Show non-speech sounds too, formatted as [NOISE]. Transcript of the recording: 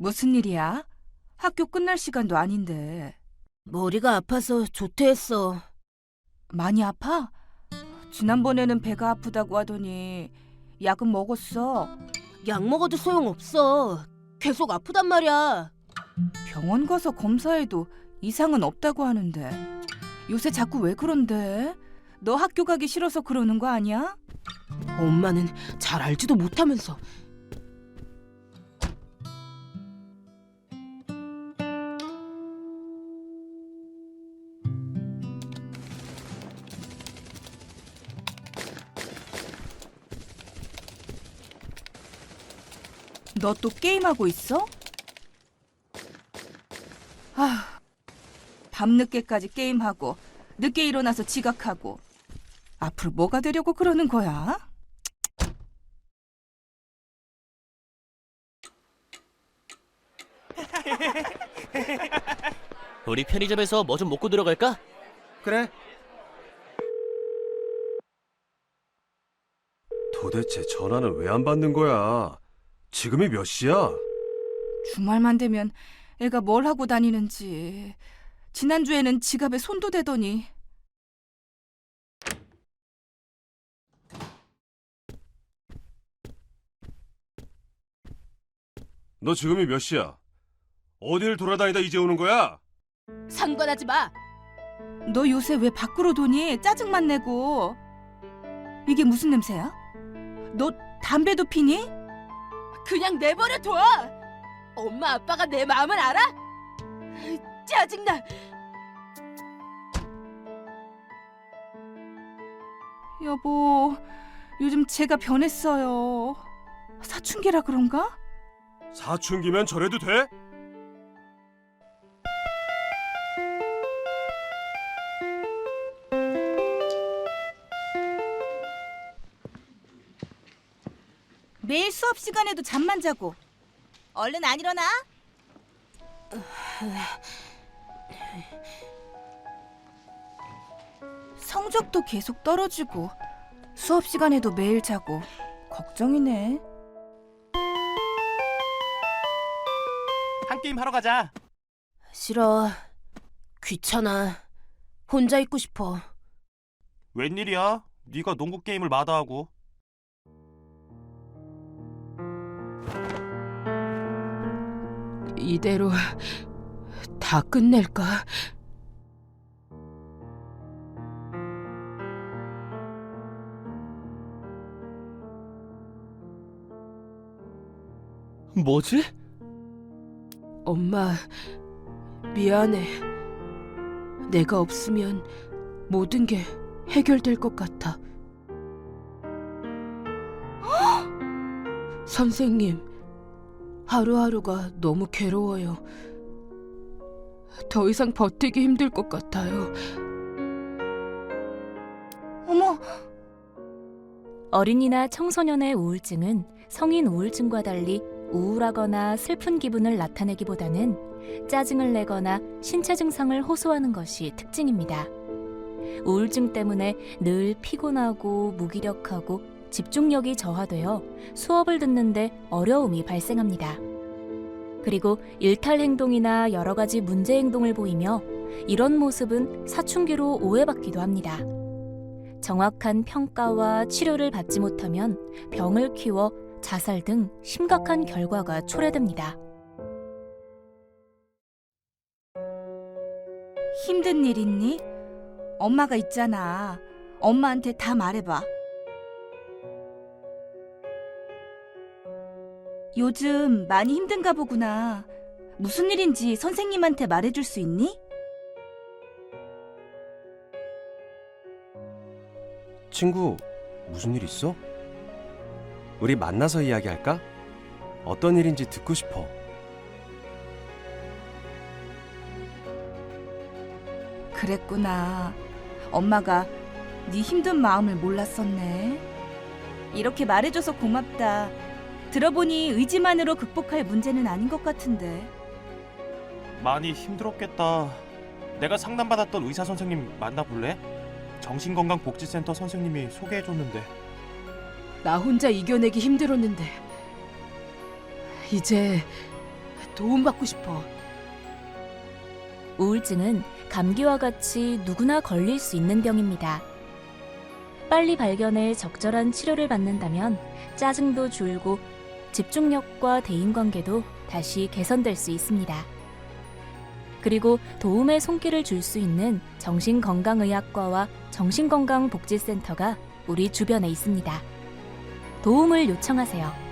무슨 일이야? 학교 끝날 시간도 아닌데. 머리가 아파서 조퇴했어. 많이 아파? 지난번에는 배가 아프다고 하더니 약은 먹었어. 약 먹어도 소용없어. 계속 아프단 말이야. 병원 가서 검사해도 이상은 없다고 하는데. 요새 자꾸 왜 그런데? 너 학교 가기 싫어서 그러는 거 아니야? 엄마는 잘 알지도 못하면서. 너 또 게임하고 있어? 아, 밤늦게까지 게임하고 늦게 일어나서 지각하고 앞으로 뭐가 되려고 그러는 거야? 우리 편의점에서 뭐 좀 먹고 들어갈까? 그래. 도대체 전화는 왜 안 받는 거야? 지금이 몇 시야? 주말만 되면 애가 뭘 하고 다니는지 지난주에는 지갑에 손도 대더니 너 지금이 몇 시야? 어딜 돌아다니다 이제 오는 거야? 상관하지 마. 너 요새 왜 밖으로 도니? 짜증만 내고 이게 무슨 냄새야? 너 담배도 피니? 그냥 내버려 둬. 엄마 아빠가 내 마음을 알아? 짜증나. 여보, 요즘 제가 변했어요. 사춘기라 그런가? 사춘기면 저래도 돼? 매일 수업 시간에도 잠만 자고 얼른 안 일어나? 성적도 계속 떨어지고 수업 시간에도 매일 자고 걱정이네. 한 게임 하러 가자. 싫어. 귀찮아. 혼자 있고 싶어. 웬일이야? 네가 농구 게임을 마다하고. 이대로 다 끝낼까? 뭐지? 엄마, 미안해. 내가 없으면 모든 게 해결될 것 같아. [GASPS] 선생님, 하루하루가 너무 괴로워요. 더 이상 버티기 힘들 것 같아요. 어머, 어린이나 청소년의 우울증은 성인 우울증과 달리 우울하거나 슬픈 기분을 나타내기보다는 짜증을 내거나 신체 증상을 호소하는 것이 특징입니다. 우울증 때문에 늘 피곤하고 무기력하고 집중력이 저하되어 수업을 듣는데 어려움이 발생합니다. 그리고 일탈 행동이나 여러 가지 문제 행동을 보이며 이런 모습은 사춘기로 오해받기도 합니다. 정확한 평가와 치료를 받지 못하면 병을 키워 자살 등 심각한 결과가 초래됩니다. 힘든 일 있니? 엄마가 있잖아. 엄마한테 다 말해봐. 요즘 많이 힘든가 보구나. 무슨 일인지 선생님한테 말해줄 수 있니? 친구, 무슨 일 있어? 우리 만나서 이야기할까? 어떤 일인지 듣고 싶어. 그랬구나. 엄마가 네 힘든 마음을 몰랐었네. 이렇게 말해줘서 고맙다. 들어보니 의지만으로 극복할 문제는 아닌 것 같은데. 많이 힘들었겠다. 내가 상담받았던 의사 선생님 만나볼래? 정신건강복지센터 선생님이 소개해줬는데. 나 혼자 이겨내기 힘들었는데 이제 도움받고 싶어. 우울증은 감기와 같이 누구나 걸릴 수 있는 병입니다. 빨리 발견해 적절한 치료를 받는다면 짜증도 줄고 집중력과 대인관계도 다시 개선될 수 있습니다. 그리고 도움의 손길을 줄 수 있는 정신건강의학과와 정신건강복지센터가 우리 주변에 있습니다. 도움을 요청하세요.